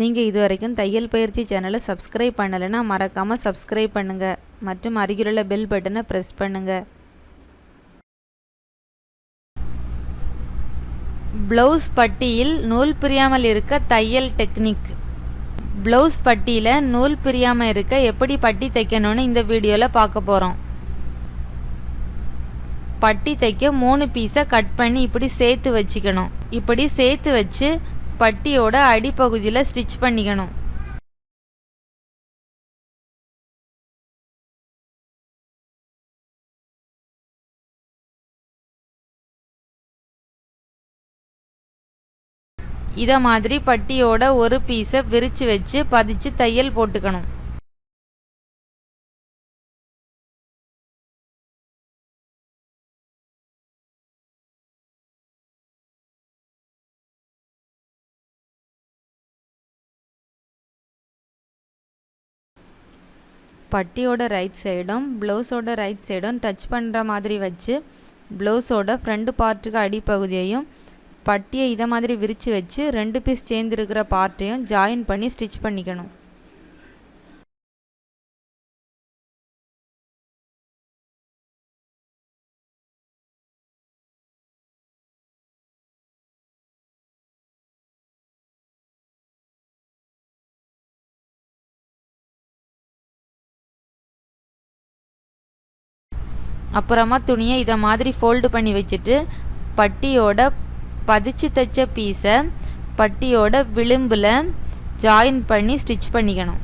நீங்கள் இது வரைக்கும் தையல் பயிற்சி சேனலை சப்ஸ்கிரைப் பண்ணலைன்னா மறக்காமல் சப்ஸ்கிரைப் பண்ணுங்கள் மற்றும் அருகிலுள்ள பெல் பட்டனை ப்ரெஸ் பண்ணுங்கள் ப்ளவுஸ் பட்டியில் நூல் பிரியாமல் இருக்க தையல் டெக்னிக் ப்ளவுஸ் பட்டியில் நூல் பிரியாமல் இருக்க எப்படி பட்டி தைக்கணும்னு இந்த வீடியோவில் பார்க்க போகிறோம் பட்டி தைக்க மூணு பீஸை கட் பண்ணி இப்படி சேர்த்து வச்சுக்கணும். இப்படி சேர்த்து வச்சு பட்டியோட அடிப்பகுதியில் ஸ்டிச் பண்ணிக்கணும். இதை மாதிரி பட்டியோட ஒரு பீஸை விரித்து வச்சு பதிச்சு தையல் போட்டுக்கணும். பட்டியோட ரைட் சைடும் ப்ளவுஸோட ரைட் சைடும் டச் பண்ணுற மாதிரி வச்சு ப்ளவுஸோட ஃப்ரண்ட் பார்ட்டுக்கு அடிப்பகுதியையும் பட்டியை இதை மாதிரி விரித்து வச்சு ரெண்டு பீஸ் சேர்ந்துருக்கிற பார்ட்டையும் ஜாயின் பண்ணி ஸ்டிச் பண்ணிக்கணும். அப்புறமா துணியை இதை மாதிரி ஃபோல்டு பண்ணி வச்சுட்டு பட்டியோட பதிச்சு தைச்ச பீஸை பட்டியோட விளிம்பில் ஜாயின் பண்ணி ஸ்டிச் பண்ணிக்கணும்.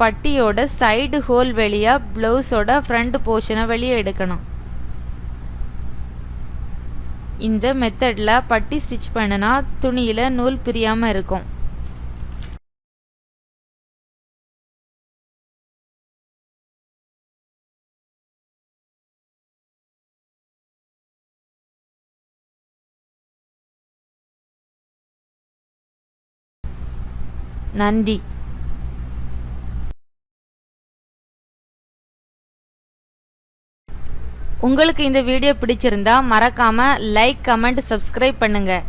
பட்டியோட சைடு ஹோல் வழியாக ப்ளவுஸோட ஃப்ரண்ட் போர்ஷனை வெளியே எடுக்கணும். இந்த மெத்தடில் பட்டி ஸ்டிச் பண்ணினா துணியில் நூல் பிரியாமல் இருக்கும். நன்றி. உங்களுக்கு இந்த வீடியோ பிடிச்சிருந்தா மறக்காமல் லைக் கமெண்ட் சப்ஸ்கிரைப் பண்ணுங்கள்